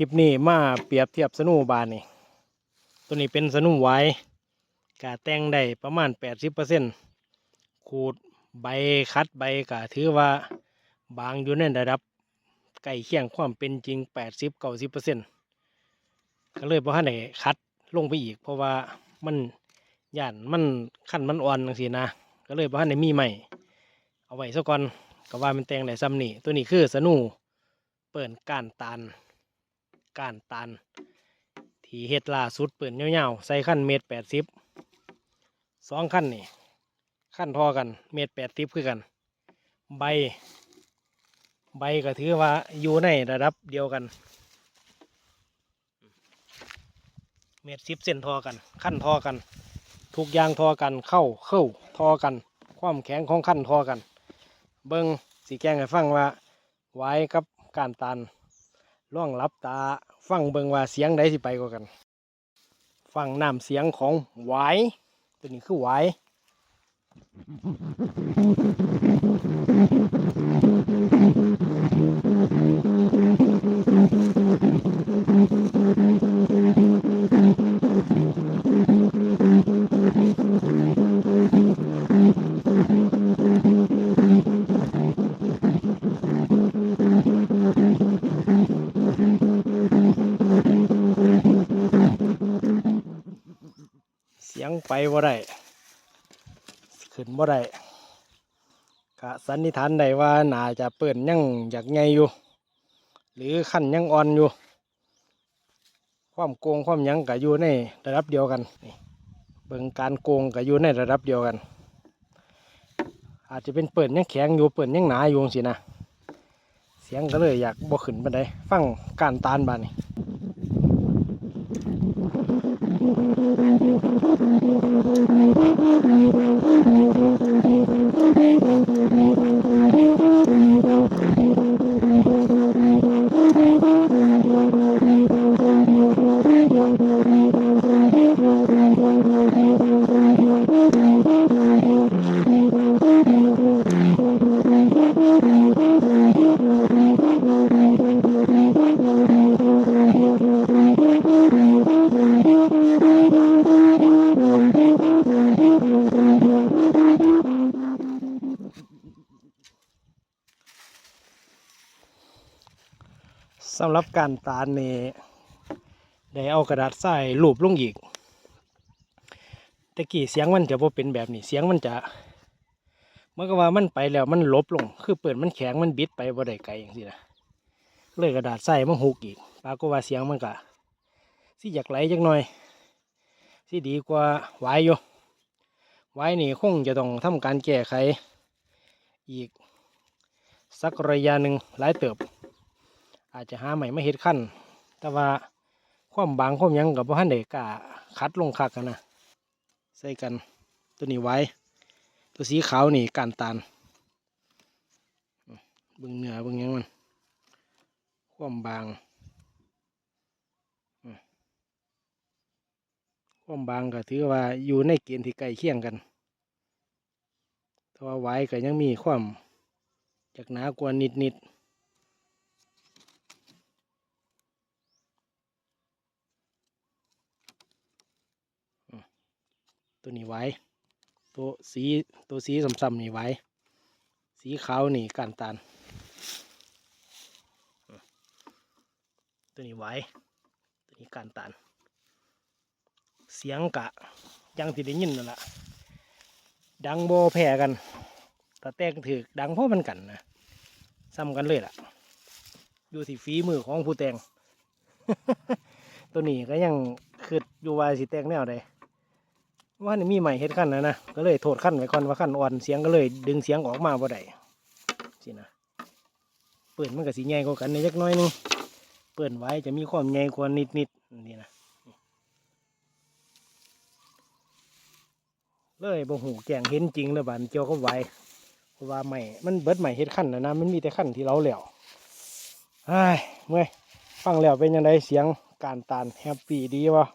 คลิปนี้มาเปรียบเทียบสนูบานนี่ ตัวนี้เป็นสนูไว้กาแต่งได้ประมาณ 80%ขูดใบคัดใบกาถือว่าบางอยู่ในระดับใกล้เคียงความเป็นจริง 80-90%ก็เลยบ่ทันได้คัดลงไปอีก เพราะว่ามันย่านมันขั้นมันอ่อนจังซี่นะ ก็เลยบ่ทันได้มีใหม่ เอาไว้ซะก่อนก็ว่ามันแต่งได้ซ้ำนี่ตัวนี้คือสนูเปิ่นก้านตาล ก้านตาลที่เฮ็ดล่าสุดเปิ่นยาๆใส่ขั้นเมตรแปดสิบสองขั้นนี่ขั้นทอกันเมตรแปดสิบคือกัน ใบ ใบก็ถือว่าอยู่ในระดับเดียวกัน เมตรสิบเซนทอกัน ขั้นทอกัน ทุกอย่างทอกันเข้าเข้าทอกัน ความแข็งของขั้นทอกัน เบิ้งสีแกงให้ฟังว่าไว้กับการตา ล่องรับตาฟังเบิงว่าเสียงใดสิไปกว่ากัน ฟังน้ำเสียงของหวายตัวนี้คือหวาย ไปว่าได้ขึ้นว่าได้กะสันนิษฐานได้ว่าน่าจะเปิดยังอยากไงอยู่ หรือขั้นยังอ่อนอยู่ ความโกงความยังกะอยู่ในระดับเดียวกันนี่เบิ่งการโกงกะอยู่ในระดับเดียวกัน อาจจะเป็นเปิดยังแข็งอยู่เปิดยังหนาอยู่สินะเสียงก็เลยอยากบ่ขึ้นบันไดฟังการตานบานนี่ Thank you. สำหรับการตานนี่ได้เอากระดาษทรายรูปลงอีกแต่กี้เสียงมันจะบ่เป็นแบบนี้เสียงมันจะเมื่อก็ว่ามันไปแล้วมันลบลง คือเปิดมันแข็งมันบิดไปบ่ได้ไกลอย่างนี้นะเลยกระดาษทรายมันหุกอีกปากฏว่าเสียงมันก็สิอยากไหลจักหน่อยสิดีกว่าไหวอยู่ไหวนี่คงจะต้องทำการแก้ไขอีกสักระยะหนึ่งหลายเติบ อาจจะหาใหม่ไม่เฮ็ดขั้นแต่ว่าความบางความยังกับพ่ทันเด็กกล้าคัดลงคักกันนะใส่กันตัวนี้ไว้ ตัวสีขาวนี่การตานเบิ่งเหนือเบิ่งยังมัน ความบางความบางก็ถือว่าอยู่ในเกณฑ์ที่ใกล้เคียงกันแต่ว่าไว้ก็ยังมีความจากหนากว่านิดนิด ตัวนี้ไว้ ตัวสีตัวสีส้มๆนี่ไว้ สีขาวนี่การตานตัวนี้ไว้ ตัวนี้การตานเสียงกะยังที่ได้ยินนั่นแหละดังโบแพ้กันต่แตกถือดังเพราะมันกันนะซ้ำกันเลยล่ะ อยู่ที่ฝีมือของผู้แต่ง ตัวนี้ก็ยังคืออยู่ว่าสิแต่งแนวใด ว่านี่มีใหม่เฮ็ดขั้นนะนะก็เลยโทษขั้นไว้ก่อนว่าขั้นอ่อนเสียงก็เลย ดึงเสียงออกมาบ่ได้สินะเปิดมันก็สีใหญ่กว่ากันในจักน้อยนึงเปิดไว้จะมีความใหญ่กว่านิดนิดนี่นะเลยบ่หูแกงเห็นจริงเลยบานเกี่ยวกับไว้เพราะว่าใหม่มันเบิดใหม่เฮ็ดขั้นนะนะมันมีแต่ขั้นที่เราแล้วไอ้ยเมื่อยฟังแล้วเป็นยังไงเสียงการตานแฮปปี้ดีวะ